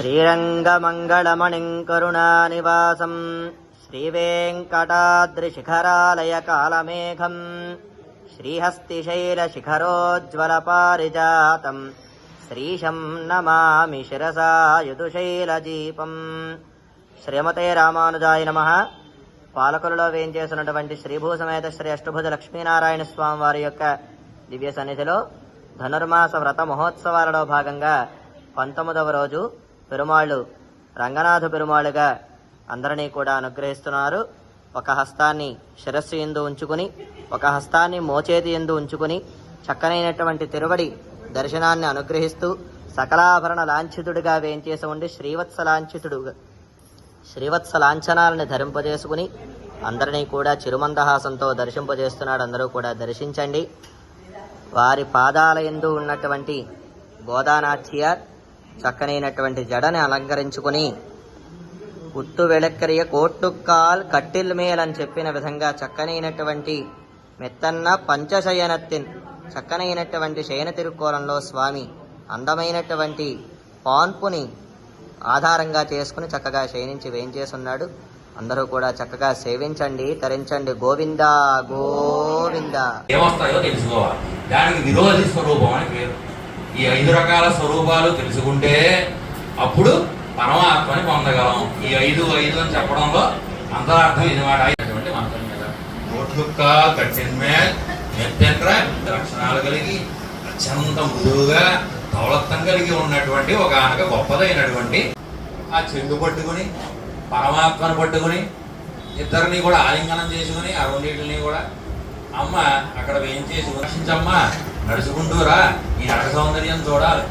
श्रीरङ्गमङ्गलमणिम् करुणानिवासम् श्रीवेङ्कटाद्रिशिखरालयकालमेघम् श्रीहस्तिशैलशिखरोज्ज्वलपारिजातम् श्रीशम् नमामि शिरसा యదుశైలదీపం శ్రీమతే రామానుజాయ నమ పాలకులలో వేయించేసినటువంటి శ్రీభూ సమేత శ్రీ అష్టభుజ లక్ష్మీనారాయణ స్వామి వారి యొక్క దివ్య సన్నిధిలో ధనుర్మాస వ్రత మహోత్సవాలలో భాగంగా పంతొమ్మిదవ రోజు పెరుమాళ్ళు రంగనాథ పెరుమాళ్ళుగా అందరినీ కూడా అనుగ్రహిస్తున్నారు. ఒక హస్తాన్ని శిరస్సు ఎందు ఉంచుకుని ఒక హస్తాన్ని మోచేతి ఎందు ఉంచుకుని చక్కనైనటువంటి తిరువడి దర్శనాన్ని అనుగ్రహిస్తూ సకలాభరణ లాంఛితుడిగా వేయించేసి ఉండి శ్రీవత్స లాంఛితుడుగా శ్రీవత్స లాంఛనాలను ధరింపజేసుకుని అందరినీ కూడా చిరుమందహాసంతో దర్శింపజేస్తున్నాడు. అందరూ కూడా దర్శించండి. వారి పాదాల ఎందు ఉన్నటువంటి గోదానాచ్యార్ చక్కనైనటువంటి జడని అలంకరించుకుని ఉత్తు వెళక్కరియ కోట్టుక్కాల్ కట్టిల్ మేల్ అని చెప్పిన విధంగా చక్కనైనటువంటి మెత్తన్న పంచశయనత్తిన్ చక్కనైనటువంటి శయన తిరుక్కోలంలో స్వామి అందమైనటువంటి పాన్పుని ఆధారంగా చేసుకుని చక్కగా శయనించి వేయించేసున్నాడు. అందరూ కూడా చక్కగా సేవించండి తరించండి. గోవింద గోవిందా. ఏమొస్తాయో తెలుసుకోవాలి. దానికి విరోధి స్వరూపం అని పేరు. ఈ ఐదు రకాల స్వరూపాలు తెలుసుకుంటే అప్పుడు పరమాత్మని పొందగలం. ఈ ఐదు ఐదు అని చెప్పడంలో అంతరార్థం ఇది మాట. అయినటువంటి మంత్రం మీద నోట్లుక్క కట్టిన్మే లక్షణాలు కలిగి అత్యంత మృదువుగా దౌలత్తం కలిగి ఉన్నటువంటి ఒక ఆనక గొప్పదైనటువంటి ఆ చెంగు పట్టుకుని పరమాత్మను పట్టుకుని ఇద్దరిని కూడా ఆలింగనం చేసుకుని ఆ రెండింటిని కూడా అమ్మ అక్కడ వేయించేసి వర్షించమ్మా నడుచుకుంటూ రా. ఈ నడక సౌందర్యం చూడాలి.